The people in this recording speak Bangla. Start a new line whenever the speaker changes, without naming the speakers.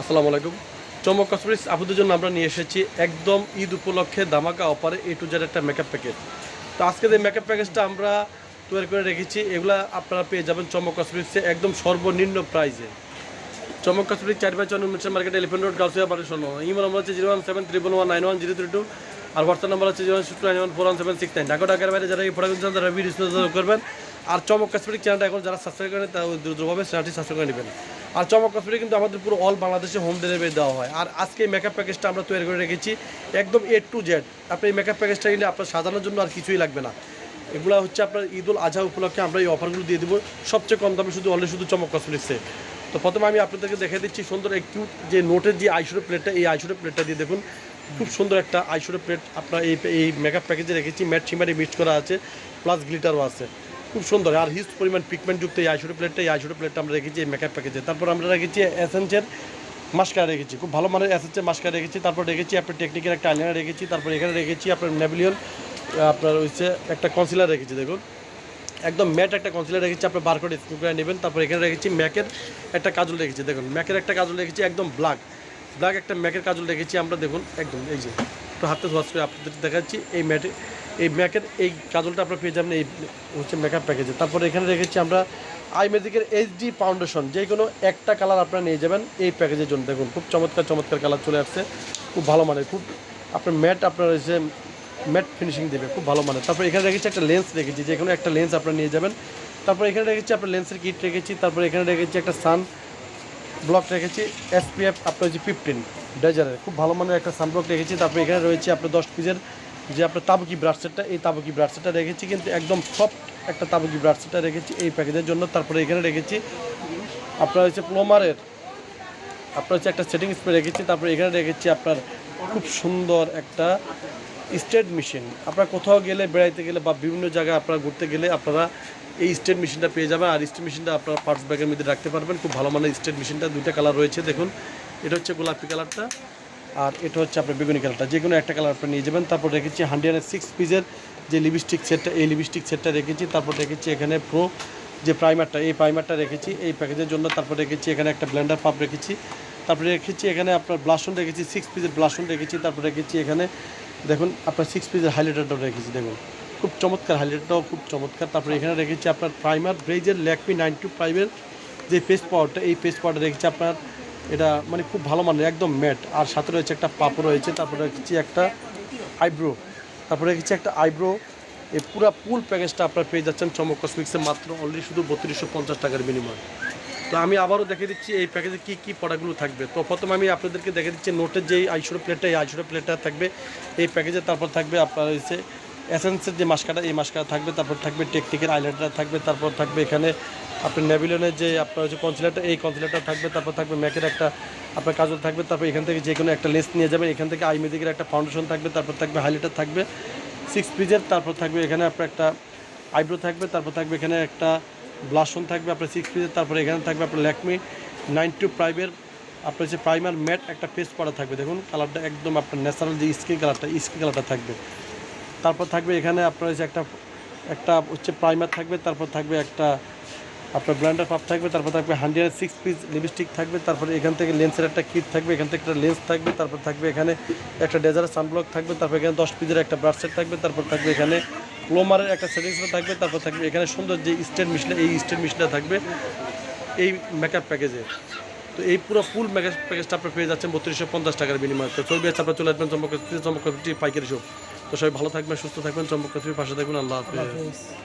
আসসালামু আলাইকুম। চমক কসমেটিক্স আপনাদের জন্য আমরা নিয়ে এসেছি একদম ঈদ উপলক্ষে দামাকা অফারে এ টু জেড একটা মেকআপ প্যাকেজ তো আজকে যে মেকআপ প্যাকেজটা আমরা তৈরি করে রেখেছি। এগুলা আপনারা পেয়ে যাবেন চমক কসমেটিক্সে একদম সর্বনিম্ন প্রাইসে চমক কসমেটিক চার by চন্ন mission market elephant road Gausia বাড়ি শোনো ইমেল নম্বর হচ্ছে zero one seven triple one nine one zero three two আর হোয়াটসঅ্যাপ নাম্বার হচ্ছে zero one six nine one four one seven six nine Dhaka ঢাকার বাইরে যারা এই প্রোডাক্ট তারা ভিডিও করবেন। আর চমক কসমেটিক চ্যানেলটা এখন যারা সাবস্ক্রাইব করেন, তারা দ্রুতভাবে চ্যানেলটি সাবস্ক্রাইব করে নেবেন। আর চমক কসমেটিক কিন্তু আমাদের পুরো অল বাংলাদেশে হোম ডেলিভারি দেওয়া হয়। আর আজকে এই মেকআপ প্যাকেজটা আমরা তৈরি করে রেখেছি একদম এ টু জেড আপনি এই মেকআপ প্যাকেজটা নিলে আপনার সাজানোর জন্য আর কিছুই লাগবে না। এগুলো হচ্ছে আপনার ঈদ উল আজহা উপলক্ষে আমরা এই অফারগুলো দিয়ে দেবো। সবচেয়ে কম দামে শুধু অনলি শুধু চমক কসমেটিক্সে তো প্রথমে আমি আপনাদেরকে দেখে দিচ্ছি সুন্দর একটু যে নোটের যে আইশোর প্লেটটা এই আইশোর প্লেটটা দিয়ে দেখুন। খুব সুন্দর একটা আইশোর প্লেট আপনার এই এই মেকআপ প্যাকেজে রেখেছি। ম্যাট সিমারি মিক্স করা আছে প্লাস গ্লিটারও আছে। খুব সুন্দর। আর হিউজ পরিমাণ পিগমেন্টযুক্ত এই আইশোর প্লেটটা এই আইশোর প্লেটটা আমরা রেখেছি এই মেকআপ প্যাকেজে তারপর আমরা রেখেছি এসেন্সের মাস্কারা রেখেছি। খুব ভালো মানের এসেন্সের মাস্কারা রেখেছি। তারপর রেখেছি আপনার টেকনিকের একটা আইলাইনার রেখেছি। তারপর এখানে রেখেছি আপনার নেভিলিয়ন আপনার হচ্ছে একটা কনসিলার রেখেছি, দেখুন। একদম ম্যাট একটা কনসিলার রেখেছি, আপনার বার করে স্ক্রিন করে নেবেন। তারপর এখানে রেখেছি ম্যাকের একটা কাজল রেখেছি, দেখুন। ম্যাকের একটা কাজল রেখেছি, একদম ব্ল্যাক ব্ল্যাক একটা ম্যাকের কাজল রেখেছি আমরা, দেখুন, একদম, এই যে। একটু হাতে ধোয়াশ করে আপনাদের দেখাচ্ছি, এই ম্যাটে এই ম্যাকের, এই কাজলটা আপনারা পেয়ে যাবেন, এই হচ্ছে মেকআপ প্যাকেজে তারপর এখানে রেখেছি আমরা আই ম্যাজিকের এইচডি ফাউন্ডেশন যে কোনো একটা কালার আপনারা নিয়ে যাবেন এই প্যাকেজের জন্য। দেখুন, খুব চমৎকার চমৎকার কালার চলে আসছে। খুব ভালো মানের, খুব আপনার ম্যাট আপনার হচ্ছে ম্যাট ফিনিশিং দেবে, খুব ভালো মানের। তারপর এখানে রেখেছি একটা লেন্স রেখেছি, যে কোনো একটা লেন্স আপনারা নিয়ে যাবেন। তারপর এখানে রেখেছি আপনার লেন্সের কিট রেখেছি, তারপর এখানে রেখেছি একটা সান ব্লক রেখেছি এসপিএফ আপনার হচ্ছে ফিফটিন ডেজারের খুব ভালো মানের একটা সানব্লক রেখেছি। তারপর এখানে রয়েছে আপনার দশ পিসের যে আপনার তাবুকি ব্রাশসেটটা এই তাবুকি ব্রাশসেটটা রেখেছি কিন্তু একদম সফট একটা তাবুকি ব্রাশসেটটা রেখেছি এই প্যাকেজের জন্য। তারপরে এখানে রেখেছি আপনার হচ্ছে প্লোমারের আপনার হচ্ছে একটা সেটিং স্প্রে রেখেছি। তারপরে এখানে রেখেছি আপনার খুব সুন্দর একটা স্টেট মেশিন। আপনারা কোথাও গেলে, বেড়াইতে গেলে বা বিভিন্ন জায়গায় আপনারা ঘুরতে গেলে আপনারা এই স্টেট মেশিনটা পেয়ে যাবেন। আর স্টেট মেশিনটা আপনারা পার্টস ব্যাগের মধ্যে রাখতে পারবেন। খুব ভালো মানের স্টেট মেশিনটা, দুইটা কালার রয়েছে দেখুন। এটা হচ্ছে গোলাপি কালারটা আর এটা হচ্ছে আপনার বেগুনি কালারটা। যে কোনো একটা কালার আপনারা নিয়ে যাবেন। তারপর রেখেছি হান্ড্রেড সিক্স পিসের যে লিপস্টিক সেটটা এই লিপস্টিক সেটটা রেখেছি। তারপর রেখেছি এখানে প্রো যে প্রাইমারটা এই প্রাইমারটা রেখেছি এই প্যাকেজের জন্য। তারপর রেখেছি এখানে একটা ব্লেন্ডার পাপ রেখেছি। তারপরে রেখেছি এখানে আপনার ব্লাশন রেখেছি সিক্স পিসের ব্লাশন রেখেছি। তারপর রেখেছি এখানে দেখুন, আপনার সিক্স পিসের হাইলাইটারটাও রেখেছি, দেখুন। খুব চমৎকার হাইলাইটারটাও খুব চমৎকার। তারপরে এখানে রেখেছি আপনার প্রাইমার ব্রেজের ল্যাকমি নাইন টু ফাইভের যে পেস্ট পাউডারটা এই পেস্ট পাউডার রেখেছি আপনার এটা মানে খুব ভালো মানের, একদম ম্যাট। আর সাথে রয়েছে একটা পাপড় রয়েছে, তারপরে রেখেছি একটা আইব্রো। তারপরে রেখেছি একটা আইব্রো। এই পুরো ফুল প্যাকেজটা আপনার পেয়ে যাচ্ছেন চমক কসমিক্সে মাত্র অলরেডি শুধু বত্রিশশো পঞ্চাশ টাকার বিনিময়। তো আমি আবারও দেখে দিচ্ছি এই প্যাকেজে কী কী প্রোডাক্টগুলো থাকবে। তো প্রথমে আমি আপনাদেরকে দেখে দিচ্ছি নোটের যে আইশোর প্লেটটা এই আইশোর প্লেটটা থাকবে। এই প্যাকেজে তারপর থাকবে আপনার হচ্ছে এসেন্সের যে মাস্কাটা, এই মাস্কাটা থাকবে, তারপর থাকবে টেকটিকের আইলাইনার থাকবে, তারপর থাকবে এখানে আপনার নেভিলিয়নের যে আপনার হচ্ছে কনসিলারটা এই কনসিলারটা থাকবে, তারপর থাকবে ম্যাকের একটা আপনার কাজল থাকবে, তারপর এখান থেকে যে কোনো একটা লেস নিয়ে যাবেন, এখান থেকে আইমেদিকের একটা ফাউন্ডেশন থাকবে, তারপর থাকবে হাইলাইটার থাকবে সিক্স পিজের তারপর থাকবে এখানে আপনার একটা আইব্রো থাকবে, তারপর থাকবে এখানে একটা ব্লাশন থাকবে আপনার সিক্স পিজের তারপরে এখানে থাকবে আপনার ল্যাকমি নাইন টু প্রাইভের আপনার হচ্ছে প্রাইমার ম্যাট একটা পেস্ট করা থাকবে, দেখুন কালারটা একদম আপনার ন্যাচারাল যে স্কিন কালারটা স্কিন কালারটা থাকবে। তারপর থাকবে এখানে আপনার হচ্ছে একটা একটা হচ্ছে প্রাইমার থাকবে তারপর থাকবে একটা আপনার ব্ল্যান্ডার পাপ থাকবে তারপর থাকবে হান্ড্রেড সিক্স পিস লিপস্টিক থাকবে তারপরে এখান থেকে লেন্সের একটা কিট থাকবে এখান থেকে একটা লেন্স থাকবে তারপর থাকবে এখানে একটা ডেজার সানব্লক থাকবে তারপর এখানে দশ পিসের একটা ব্রাশ সেট থাকবে তারপর থাকবে এখানে প্লোমারের একটা সেটিংস থাকবে তারপর থাকবে এখানে সুন্দর যে স্টেট মিশিন এই স্টেট মিশিনটা থাকবে এই মেকআপ প্যাকেজে তো এই পুরো ফুল মেকআপ প্যাকেজটা আপনার পেয়ে যাচ্ছেন বত্রিশশো পঞ্চাশ টাকার বিনিময়ে তো চলবে আপনার চলে আসবেন চম্পক চম্পক পাইকারি শপ তো সবাই ভালো থাকবেন সুস্থ থাকবেন চম্পক পাশে থাকবেন আল্লাহ হাফিজ।